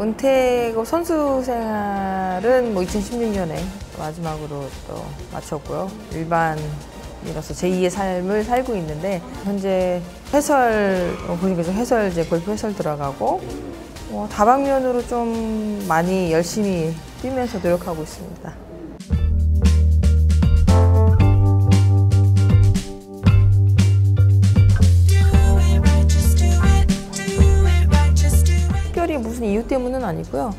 은퇴고 선수 생활은 뭐 2016년에 마지막으로 또 마쳤고요. 일반인으로서 제2의 삶을 살고 있는데 현재 해설 어, 보니까 좀 해설 이제 골프 해설 들어가고 어, 다방면으로 좀 많이 열심히 뛰면서 노력하고 있습니다. 때문은 아니고요.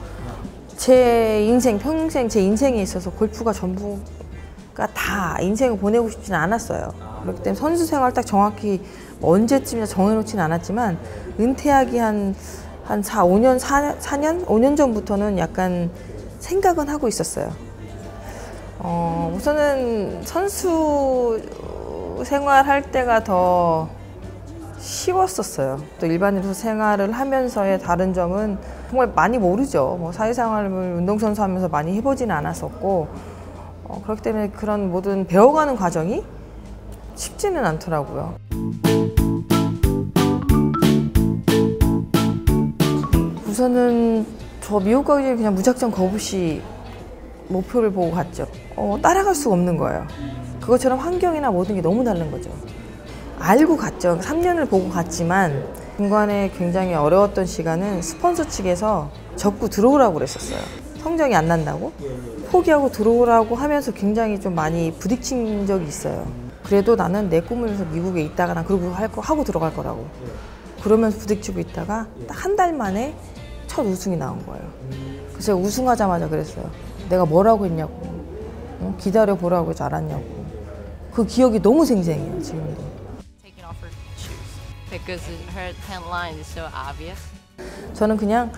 제 인생, 평생 제 인생에 있어서 골프가 전부가 다 인생을 보내고 싶지는 않았어요. 그렇기 때문에 선수 생활 딱 정확히 뭐 언제쯤이나 정해놓지는 않았지만 은퇴하기 한, 한 4, 5년, 4, 4년? 5년 전부터는 약간 생각은 하고 있었어요. 어, 우선은 선수 생활할 때가 더 쉬웠었어요. 또 일반인으로 생활을 하면서의 다른 점은 정말 많이 모르죠. 뭐 사회생활을 운동선수 하면서 많이 해보지는 않았었고, 어, 그렇기 때문에 그런 모든 배워가는 과정이 쉽지는 않더라고요. 우선은 저 미국 가기 전에 그냥 무작정 거부시 목표를 보고 갔죠. 어, 따라갈 수가 없는 거예요. 그것처럼 환경이나 모든 게 너무 다른 거죠. 알고 갔죠. 3년을 보고 갔지만 중간에 굉장히 어려웠던 시간은 스폰서 측에서 적고 들어오라고 그랬었어요. 성적이 안 난다고 포기하고 들어오라고 하면서 굉장히 좀 많이 부딪힌 적이 있어요. 그래도 나는 내 꿈을 위해서 미국에 있다가 난 그러고 할 거 하고 들어갈 거라고. 그러면서 부딪히고 있다가 딱 한 달 만에 첫 우승이 나온 거예요. 그래서 우승하자마자 그랬어요. 내가 뭐라고 했냐고. 어? 기다려 보라고 하지 않았냐고. 그 기억이 너무 생생해요, 지금도. Because her tan line is so obvious. 저는 그냥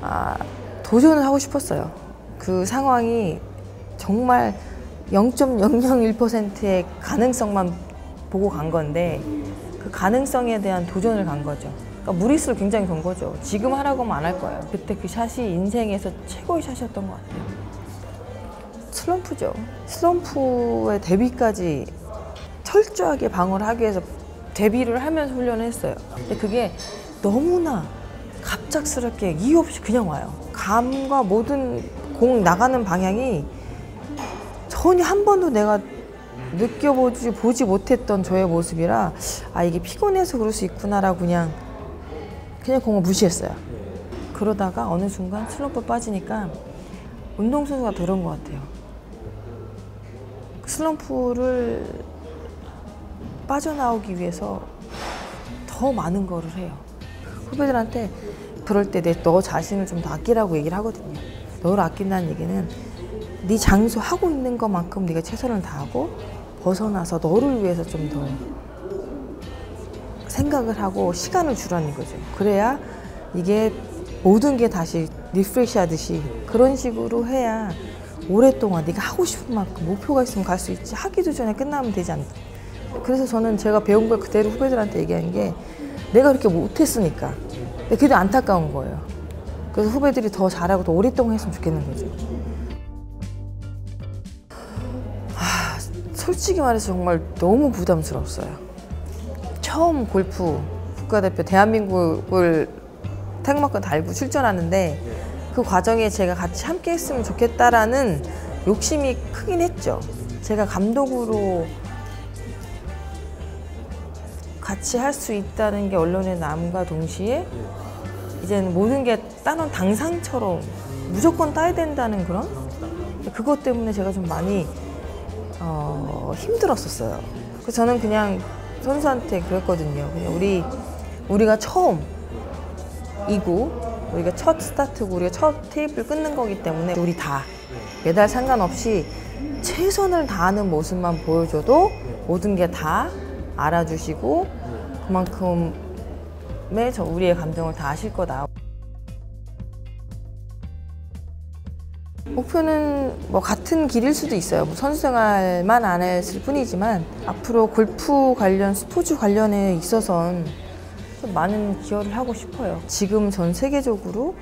아, 도전을 하고 싶었어요. 그 상황이 정말 0.001%의 가능성만 보고 간 건데 그 가능성에 대한 도전을 간 거죠. 그러니까 무리수를 굉장히 건 거죠. 지금 하라고 하면 안 할 거예요. 그때 그 샷이 인생에서 최고의 샷이었던 것 같아요. 슬럼프죠. 슬럼프의 대비까지 철저하게 방어를 하기 위해서 대비를 하면서 훈련을 했어요. 근데 그게 너무나 갑작스럽게 이유 없이 그냥 와요. 감과 모든 공 나가는 방향이 전혀 한 번도 내가 느껴보지 보지 못했던 저의 모습이라 아 이게 피곤해서 그럴 수 있구나라고 그냥 그냥 공을 무시했어요. 그러다가 어느 순간 슬럼프 빠지니까 운동선수가 그런 것 같아요. 슬럼프를 빠져나오기 위해서 더 많은 거를 해요. 후배들한테 그럴 때 내 너 자신을 좀 더 아끼라고 얘기를 하거든요. 너를 아낀다는 얘기는 네 장소 하고 있는 것만큼 네가 최선을 다하고 벗어나서 너를 위해서 좀 더 생각을 하고 시간을 주라는 거죠. 그래야 이게 모든 게 다시 리프레시 하듯이 그런 식으로 해야 오랫동안 네가 하고 싶은 만큼 목표가 있으면 갈 수 있지 하기도 전에 끝나면 되지 않나. 그래서 저는 제가 배운 걸 그대로 후배들한테 얘기하는 게 내가 그렇게 못했으니까. 근데 그게 안타까운 거예요. 그래서 후배들이 더 잘하고 더 오랫동안 했으면 좋겠는 거죠. 아, 솔직히 말해서 정말 너무 부담스러웠어요. 처음 골프 국가대표 대한민국을 태극마크 달고 출전하는데 그 과정에 제가 같이 함께 했으면 좋겠다라는 욕심이 크긴 했죠. 제가 감독으로 같이 할 수 있다는 게 언론에 남과 동시에 이제는 모든 게 따놓은 당상처럼 무조건 따야 된다는 그런 그것 때문에 제가 좀 많이 어, 힘들었었어요. 그래서 저는 그냥 선수한테 그랬거든요. 그냥 우리 우리가 처음 이고 우리가 첫 스타트고 우리가 첫 테이프를 끊는 거기 때문에 우리 다 메달 상관없이 최선을 다하는 모습만 보여줘도 모든 게 다 알아주시고 그만큼의 저 우리의 감정을 다 아실 거다. 목표는 뭐 같은 길일 수도 있어요. 뭐 선수 생활만 안 했을 뿐이지만 앞으로 골프 관련 스포츠 관련에 있어선 좀 많은 기여를 하고 싶어요. 지금 전 세계적으로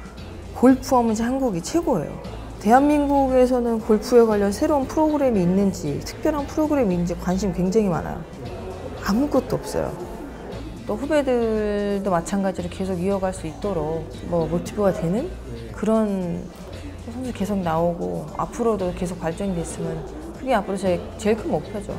골프하면 이제 한국이 최고예요. 대한민국에서는 골프에 관련 새로운 프로그램이 있는지 특별한 프로그램이 있는지 관심 굉장히 많아요. 아무것도 없어요. 또 후배들도 마찬가지로 계속 이어갈 수 있도록 뭐 모티브가 되는 그런 선수 계속 나오고 앞으로도 계속 발전이 됐으면 그게 앞으로 제 제일 큰 목표죠.